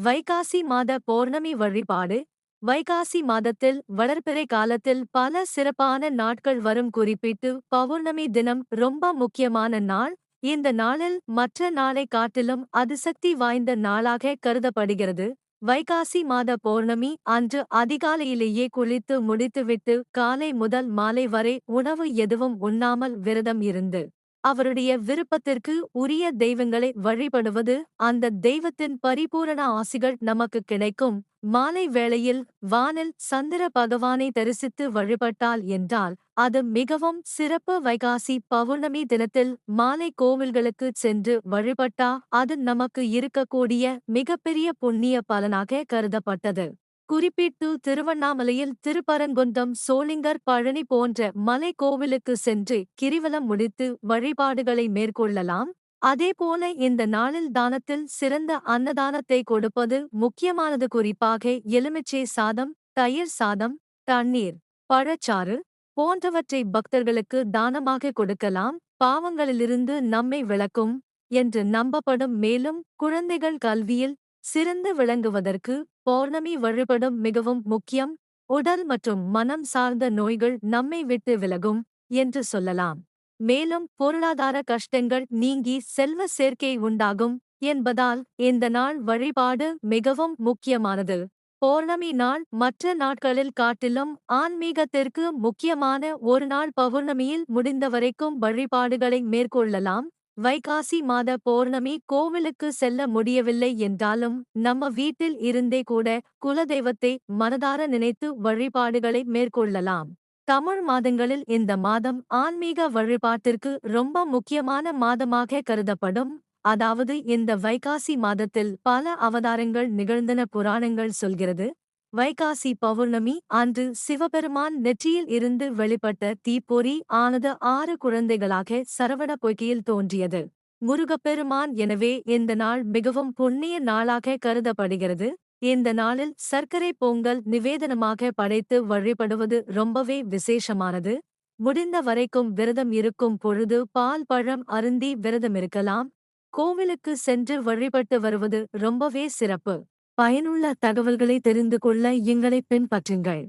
வைகாசி மாத பௌர்ணமி வழிபாடு. வைகாசி மாதத்தில் வளர்பிறை காலத்தில் பல சிறப்பான நாட்கள் வரும் குறிப்பிட்டு பௌர்ணமி தினம் ரொம்ப முக்கியமான நாள். இந்த நாளில் மற்ற நாளை காட்டிலும் அதிசக்தி வாய்ந்த நாளாக கருதப்படுகிறது. வைகாசி மாத பௌர்ணமி அன்று அதிகாலையிலேயே குளித்து முடித்துவிட்டு காலை முதல் மாலை வரை உணவு எதுவும் உண்ணாமல் விரதம் இருந்து அவருடைய விருப்பத்திற்கு உரிய தெய்வங்களை வழிபடுவது அந்த தெய்வத்தின் பரிபூரண ஆசிகள் நமக்கு கிடைக்கும். மாலை வேளையில் வானில் சந்திர பகவானை தரிசித்து வழிபட்டால் என்றால் அது மிகவும் சிறப்பு வைகாசி பௌர்ணமி தினத்தில் மாலை கோவில்களுக்கு சென்று வழிபட்டா அது நமக்கு இருக்கக்கூடிய மிகப்பெரிய புண்ணிய பலனாக கருதப்பட்டது. குறிப்பிட்டு திருவண்ணாமலையில் திருப்பரங்குன்றம் சோளிங்கர் பழனி போன்ற மலை கோவிலுக்கு சென்று கிரிவலம் முடித்து வழிபாடுகளை மேற்கொள்ளலாம். அதேபோல இந்த நாளில் தானத்தில் சிறந்த அன்னதானத்தை கொடுப்பது முக்கியமானது. குறிப்பாக எலுமிச்சை சாதம் தயிர் சாதம் தண்ணீர் பழச்சாறு போன்றவற்றை பக்தர்களுக்கு தானமாக கொடுக்கலாம். பாவங்களிலிருந்து நம்மை விளக்கும் என்று நம்பப்படும். மேலும் குழந்தைகள் கல்வியில் சிறந்து விளங்குவதற்கு பௌர்ணமி வழிபடும் மிகவும் முக்கியம். உடல் மற்றும் மனம் சார்ந்த நோய்கள் நம்மை விட்டு விலகும் என்று சொல்லலாம். மேலும் பொருளாதார கஷ்டங்கள் நீங்கி செல்வ சேர்க்கை உண்டாகும் என்பதால் இந்த நாள் வழிபாடு மிகவும் முக்கியமானது. பௌர்ணமி நாள் மற்ற நாட்களில் காட்டிலும் ஆன்மீகத்திற்கு முக்கியமான ஒரு நாள் பௌர்ணமியில் முடிந்தவரைக்கும் வழிபாடுகளை மேற்கொள்ளலாம். வைகாசி மாத பௌர்ணமி கோவிலுக்கு செல்ல முடியவில்லை என்றாலும் நம்ம வீட்டில் இருந்தே கூட குலதெய்வத்தை மனதார நினைத்து வழிபாடுகளை மேற்கொள்ளலாம். தமிழ் மாதங்களில் இந்த மாதம் ஆன்மீக வழிபாட்டிற்கு ரொம்ப முக்கியமான மாதமாக கருதப்படும். அதாவது இந்த வைகாசி மாதத்தில் பல அவதாரங்கள் நிகழ்ந்தன புராணங்கள் சொல்கிறது. வைகாசி பௌர்ணமி அன்று சிவபெருமான் நெற்றியில் இருந்து வெளிப்பட்ட தீப்பொறி ஆனது ஆறு குழந்தைகளாக சரவண பொய்கையில் தோன்றியது. முருகப்பெருமான் எனவே இந்த நாள் மிகவும் புண்ணிய நாளாக கருதப்படுகிறது. இந்த நாளில் சர்க்கரை பொங்கல் நிவேதனமாக படைத்து வழிபடுவது ரொம்பவே விசேஷமானது. முடிந்த வரைக்கும் விரதம் இருக்கும் பொழுது பால் பழம் அருந்தி விரதம் இருக்கலாம் கோவிலுக்கு சென்று வழிபட்டு வருவது ரொம்பவே சிறப்பு. பயனுள்ள தகவல்களை தெரிந்து கொள்ள எங்களை பின்பற்றுங்கள்.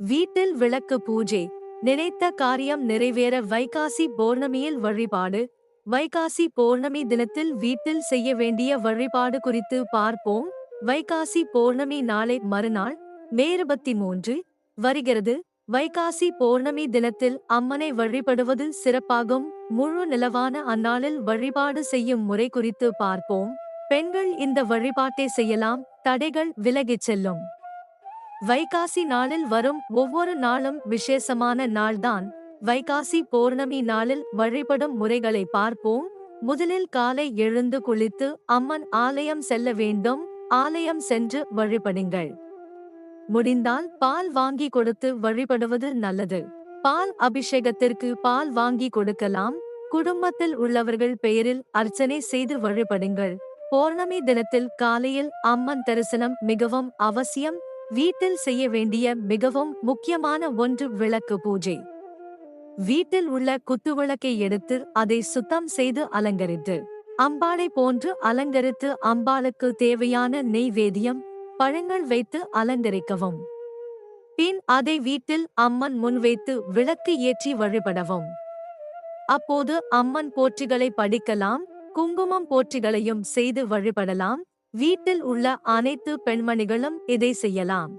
வீட்டில் விளக்கு பூஜை நினைத்த காரியம் நிறைவேற வைகாசி பௌர்ணமியில் வழிபாடு. வைகாசி பௌர்ணமி தினத்தில் வீட்டில் செய்ய வேண்டிய வழிபாடு குறித்து பார்ப்போம். வைகாசி பௌர்ணமி நாளை மறுநாள் மே இருபத்தி மூன்று வருகிறது. வைகாசி பௌர்ணமி தினத்தில் அம்மனை வழிபடுவது சிறப்பாகும். முழு நிலவான அந்நாளில் வழிபாடு செய்யும் முறை குறித்து பார்ப்போம். பெண்கள் இந்த வழிபாட்டை செய்யலாம். தடைகள் விலகிச் செல்லும். வைகாசி நாளில் வரும் ஒவ்வொரு நாளும் விசேஷமான நாள்தான். வைகாசி பௌர்ணமி நாளில் வழிபடும் முறைகளை பார்ப்போம். முதலில் காலை எழுந்து குளித்து அம்மன் ஆலயம் செல்ல வேண்டும். ஆலயம் சென்று வழிபடுங்கள். முடிந்தால் பால் வாங்கி கொடுத்து வழிபடுவது நல்லது. பால் அபிஷேகத்திற்கு பால் வாங்கி கொடுக்கலாம். குடும்பத்தில் உள்ளவர்கள் பெயரில் அர்ச்சனை செய்து வழிபடுங்கள். பௌர்ணமி தினத்தில் காலையில் அம்மன் தரிசனம் மிகவும் அவசியம். வீட்டில் செய்ய வேண்டிய மிகவும் முக்கியமான ஒன்று விளக்கு பூஜை. வீட்டில் உள்ள குத்துவிளக்கை எடுத்து அதை சுத்தம் செய்து அலங்கரித்து அம்பாளை போன்று அலங்கரித்து அம்பாளுக்கு தேவையான நெய்வேதியம் பழங்கள் வைத்து அலங்கரிக்கவும். பின் அதை வீட்டில் அம்மன் முன் வைத்து விளக்கு ஏற்றி வழிபடவும். அப்போது அம்மன் போற்றிகளை படிக்கலாம் குங்குமம் போற்றிகளையும் செய்து வழிபடலாம். வீட்டில் உள்ள அனைத்து பெண்மணிகளும் இதை செய்யலாம்.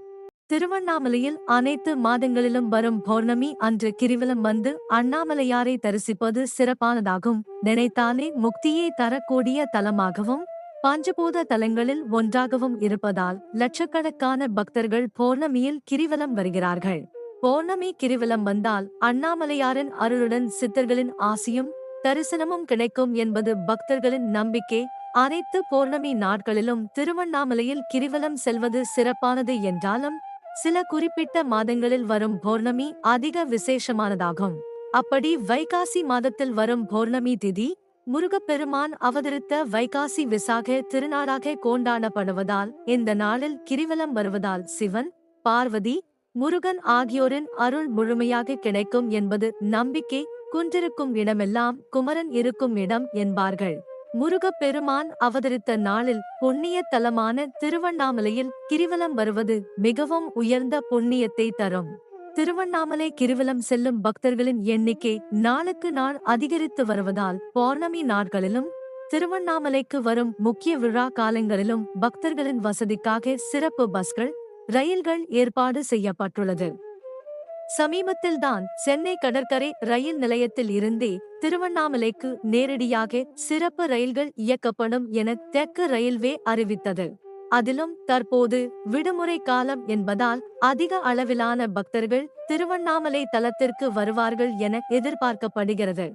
திருவண்ணாமலையில் அனைத்து மாதங்களிலும் வரும் பௌர்ணமி அன்று கிரிவலம் வந்து அண்ணாமலையாரை தரிசிப்பது சிறப்பானதாகும். நினைத்தாலே முக்தியை தரக்கூடிய தலமாகவும் பஞ்சபூத தலங்களில் ஒன்றாகவும் இருப்பதால் லட்சக்கணக்கான பக்தர்கள் பௌர்ணமியில் கிரிவலம் வருகிறார்கள். பௌர்ணமி கிரிவலம் வந்தால் அண்ணாமலையாரின் அருளுடன் சித்தர்களின் ஆசியும் தரிசனமும் கிடைக்கும் என்பது பக்தர்களின் நம்பிக்கை. அனைத்து பௌர்ணமி நாட்களிலும் திருவண்ணாமலையில் கிரிவலம் செல்வது சிறப்பானது என்றாலும் சில குறிப்பிட்ட மாதங்களில் வரும் பௌர்ணமி அதிக விசேஷமானதாகும். அப்படி வைகாசி மாதத்தில் வரும் பௌர்ணமி திதி முருகப்பெருமான் அவதரித்த வைகாசி விசாக திருநாளாக கொண்டாடப்படுவதால் இந்த நாளில் கிரிவலம் வருவதால் சிவன் பார்வதி முருகன் ஆகியோரின் அருள் முழுமையாக கிடைக்கும் என்பது நம்பிக்கை. குன்றிருக்கும் இடமெல்லாம் குமரன் இருக்கும் இடம் என்பார்கள். முருகப்பெருமான் அவதரித்த நாளில் புண்ணிய தலமான திருவண்ணாமலையில் கிரிவலம் வருவது மிகவும் உயர்ந்த புண்ணியத்தை தரும். திருவண்ணாமலை கிரிவலம் செல்லும் பக்தர்களின் எண்ணிக்கை நாளுக்கு நாள் அதிகரித்து வருவதால் பௌர்ணமி நாட்களிலும் திருவண்ணாமலைக்கு வரும் முக்கிய விழா காலங்களிலும் பக்தர்களின் வசதிக்காக சிறப்பு பஸ்கள் ரயில்கள் ஏற்பாடு செய்யப்பட்டுள்ளது. சமீபத்தில்தான் சென்னை கடற்கரை ரயில் நிலையத்தில் இருந்தே திருவண்ணாமலைக்கு நேரடியாக சிறப்பு ரயில்கள் இயக்கப்படும் என தெற்கு ரயில்வே அறிவித்தது. அதிலும் தற்போது விடுமுறை காலம் என்பதால் அதிக அளவிலான பக்தர்கள் திருவண்ணாமலை தலத்திற்கு வருவார்கள் என எதிர்பார்க்கப்படுகிறது.